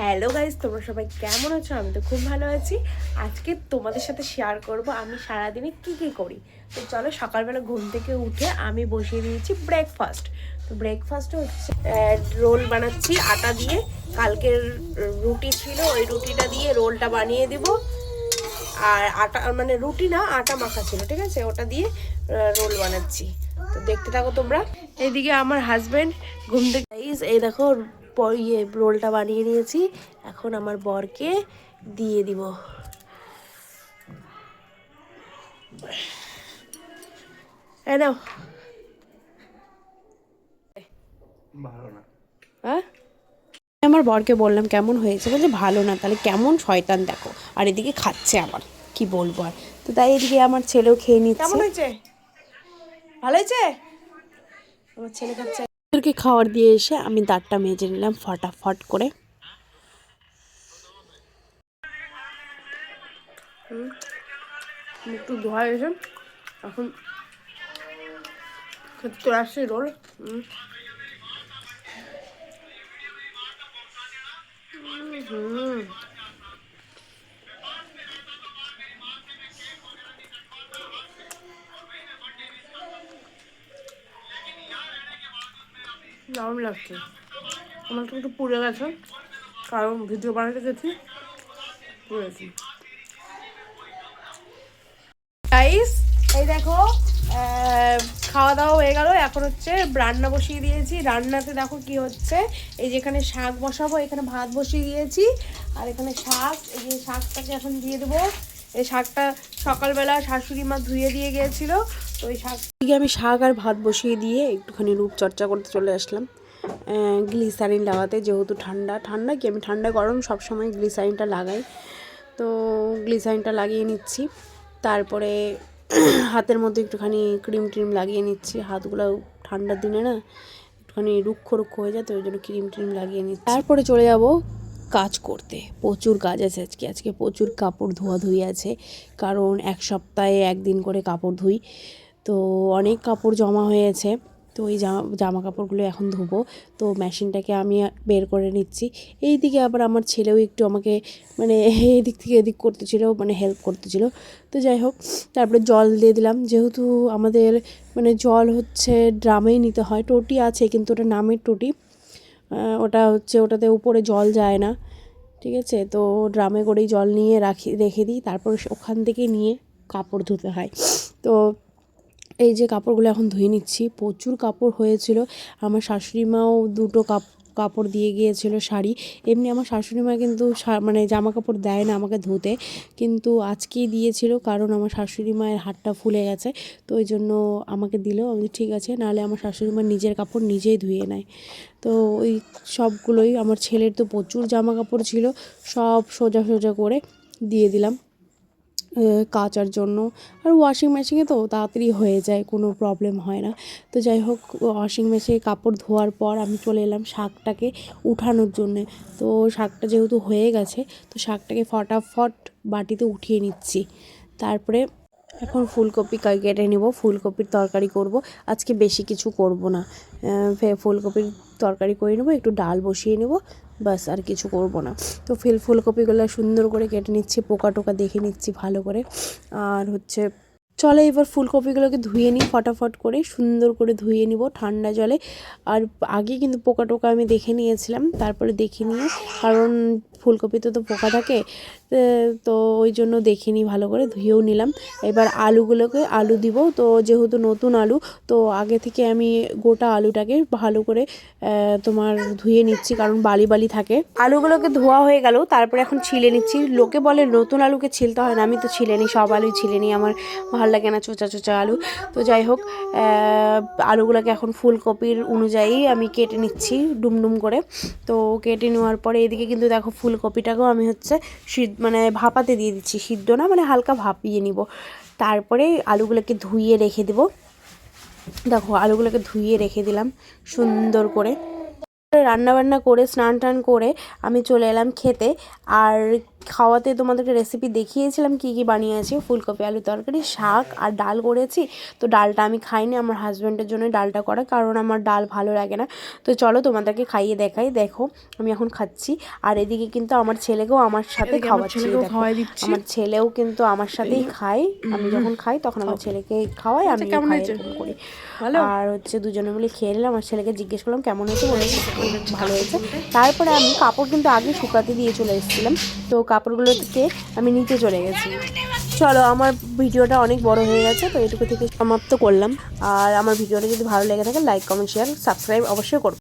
Hello guys তোমরা সবাই কেমন আছো? আমি তো খুব ভালো আছি। আজকে তোমাদের সাথে শেয়ার করব আমি সারাদিনে কি কি করি। তো চলো সকালবেলা ঘুম থেকে উঠে আমি বসিয়ে দিয়েছি ব্রেকফাস্ট তো ব্রেকফাস্ট হচ্ছে রোল বানাচ্ছি আটা দিয়ে। কালকের রুটি ছিল, ওই রুটিটা দিয়ে রোলটা বানিয়ে দিব। আর আটা মানে রুটি না, আটা মাখা ছিল, ঠিক আছে? ওটা দিয়ে রোল বানাচ্ছি। তো দেখতে থাকো তোমরা। এইদিকে আমার হাজবেন্ড ঘুম থেকে এই দেখো ইয়ে রোলটা বানিয়ে নিয়েছি। এখন আমার বরকে দিয়ে দিব। এই নাও। ভালো না। হ্যাঁ? আমার বরকে বললাম কেমন হয়েছে? বলছে ভালো না তাহলে কেমন শয়তান দেখো। আর এদিকে খাচ্ছে আমার কি বলব আর? তো তাই এদিকে আমার ছেলেও খেয়ে নিচ্ছে। কেমন হয়েছে? ভালো হয়েছে? আমার ছেলে খাচ্ছে। ওদেরকে খাবার দিয়ে এসে আমি দাঁতটা মেজে নিলাম ফটাফট করে। একটু ধোয়া এসে এখন খেতে আসছে রোল হুম। দারুণ লাগছে। আমার তো একটু পুড়ে গেছে, কারণ ভিডিও বানাতে গেছি পুড়েছি এই দেখো খাওয়া দাওয়া হয়ে গেল, এখন হচ্ছে রান্না বসিয়ে দিয়েছি। রান্নাতে দেখো কি হচ্ছে, এই যেখানে শাক বসাবো, এখানে ভাত বসিয়ে দিয়েছি, আর এখানে শাক, এই যে শাকটাকে এখন দিয়ে দেবো। এই শাকটা সকালবেলা শাশুড়ি মা ধুয়ে দিয়ে গিয়েছিল, তো ওই শাক আমি শাক আর ভাত বসিয়ে দিয়ে একটুখানি রূপচর্চা করতে চলে আসলাম। গ্লিসারিন লাগাতে যেহেতু ঠান্ডা। ঠান্ডা কি? আমি ঠান্ডা গরম সবসময় গ্লিসারিনটা লাগাই। তো গ্লিসারিনটা লাগিয়ে নিচ্ছি। তারপরে হাতের মধ্যে একটুখানি ক্রিম ট্রিম লাগিয়ে নিচ্ছি। হাতগুলো ঠান্ডার দিনে না একটুখানি রুক্ষ রুক্ষ হয়ে যায়, তো ওই জন্য ক্রিম ট্রিম লাগিয়ে নিচ্ছি। তারপরে চলে যাব কাজ করতে। প্রচুর কাজ আছে আজকে। আজকে প্রচুর কাপড় ধোয়াধুয়ি আছে। কারণ এক সপ্তাহে একদিন করে কাপড় ধুই। তো অনেক কাপড় জমা হয়েছে। তো ওই জামা জামা কাপড়গুলো এখন ধুবো। তো মেশিনটাকে আমি বের করে নিচ্ছি। এই দিকে আবার আমার ছেলেও একটু আমাকে মানে এদিক থেকে এদিক করতেছিল মানে হেল্প করতেছিল। তো যাই হোক, তারপরে জল দিয়ে দিলাম। যেহেতু আমাদের মানে জল হচ্ছে ড্রামেই নিতে হয়, টোটি আছে, কিন্তু ওটা নামের টোটি। ওটা হচ্ছে ওটাতে উপরে জল যায় না, ঠিক আছে? তো ড্রামে করেই জল নিয়ে রাখি, রেখে দিই, তারপর ওখান থেকে নিয়ে কাপড় ধুতে হয়। তো এই যে কাপড়গুলো এখন ধুয়ে নিচ্ছি, প্রচুর কাপড় হয়েছিল। আমার শাশুড়ি মাও দুটো কাপ কাপড় দিয়ে গিয়েছিল শাড়ি। এমনি আমার শাশুড়ি মা কিন্তু মানে জামা কাপড় দেয় না আমাকে ধুতে। কিন্তু আজকেই দিয়েছিল কারণ আমার শাশুড়ি মায়ের হাতটা ফুলে গেছে। তো ওই জন্য আমাকে দিল। আমি ঠিক আছে, নাহলে আমার শাশুড়ি মা নিজের কাপড় নিজেই ধুয়ে নেয়। তো ওই সবগুলোই, আমার ছেলের তো প্রচুর জামা কাপড় ছিল, সব সোজা সোজা করে দিয়ে দিলাম। কাচার জন্য। আর ওয়াশিং মেশিনে তো তাড়াতাড়ি হয়ে যায়, কোনো প্রবলেম হয় না। তো যাই হোক ওয়াশিং মেশিনে কাপড় ধোয়ার পর আমি চলে এলাম শাকটাকে উঠানোর জন্যে। তো শাকটা যেহেতু হয়ে গেছে, তো শাকটাকে ফটাফট বাটিতে উঠিয়ে নিচ্ছি। তারপরে এখন ফুলকপি কেটে নেব, ফুলকপির তরকারি করব। আজকে বেশি কিছু করব না। ফুলকপির তরকারি করে নেব, একটু ডাল বসিয়ে নেব। বাস আর কিছু করব না। তো ফিল ফুলকপিগুলো সুন্দর করে কেটে নিচ্ছি পোকা টোকা দেখে নিচ্ছি ভালো করে। আর হচ্ছে, চলে এবার ফুলকপিগুলোকে ধুয়ে নিই ফটাফট করে, সুন্দর করে ধুয়ে নিব ঠান্ডা জলে। আর আগে কিন্তু পোকা টোকা আমি দেখে নিয়েছিলাম, তারপরে দেখে নিয়ে, কারণ ফুলকপিতে তো পোকা থাকে তো ওই জন্য দেখে নিই ভালো করে, ধুয়েও নিলাম। এবার আলুগুলোকে আলু দিব, তো যেহেতু নতুন আলু, তো আগে থেকে আমি গোটা আলুটাকে ভালো করে তোমার ধুয়ে নিচ্ছি, কারণ বালি বালি থাকে। আলুগুলোকে ধোয়া হয়ে গেল, তারপরে এখন ছিলে নিচ্ছি। লোকে বলে নতুন আলুকে ছিলতে হয় না, আমি তো ছিলে নিই, সব আলুই ছিলে নিই, আমার ভালো লাগে না চোচা চোচা আলু। তো যাই হোক আলুগুলোকে এখন ফুলকপির অনুযায়ী আমি কেটে নিচ্ছি, ডুমডুম করে। তো কেটে নেওয়ার পরে এদিকে কিন্তু দেখো ফুলকপিটাকেও আমি হচ্ছে সিদ্ধ মানে ভাপাতে দিয়ে দিচ্ছি। সিদ্ধ না মানে হালকা ভাপিয়ে নিব। তারপরে আলুগুলোকে ধুইয়ে রেখে দেবো। দেখো, আলুগুলোকে ধুইয়ে রেখে দিলাম সুন্দর করে। রান্না বান্না করে, স্নান টান করে আমি চলে এলাম খেতে। আর খাওয়াতে তোমাদেরকে রেসিপি দেখিয়েছিলাম কি কি বানিয়েছি ফুলকপি আলু তরকারি শাক আর ডাল করেছি। তো ডালটা আমি খাইনি আমার হাজব্যান্ডের জন্য ডালটা করা কারণ আমার ডাল ভালো লাগে না। তো চলো তোমাদেরকে খাইয়ে দেখাই দেখো আমি এখন খাচ্ছি। আর এদিকে কিন্তু আমার ছেলেকেও আমার সাথে খাওয়াচ্ছি। আমার ছেলেও কিন্তু আমার সাথেই খায়। আমি যখন খাই তখন আমার ছেলেকে খাওয়াই আমি আচ্ছা, কেমন খাই করি। আর হচ্ছে দুজনে মিলে খেয়ে নিলাম আমার ছেলেকে জিজ্ঞেস করলাম কেমন হয়েছে? ভালো হয়েছে। তারপরে আমি কাপড় কিন্তু আগে শুকাতে দিয়ে চলে এসেছিলাম। তো কাপড়গুলোকে আমি নিচে চলে গেছি। চলো, আমার ভিডিওটা অনেক বড় হয়ে গেছে, তো এটুকু থেকে সমাপ্ত করলাম। আর আমার ভিডিওটা যদি ভালো লেগে থাকে লাইক কমেন্ট শেয়ার সাবস্ক্রাইব অবশ্যই করো।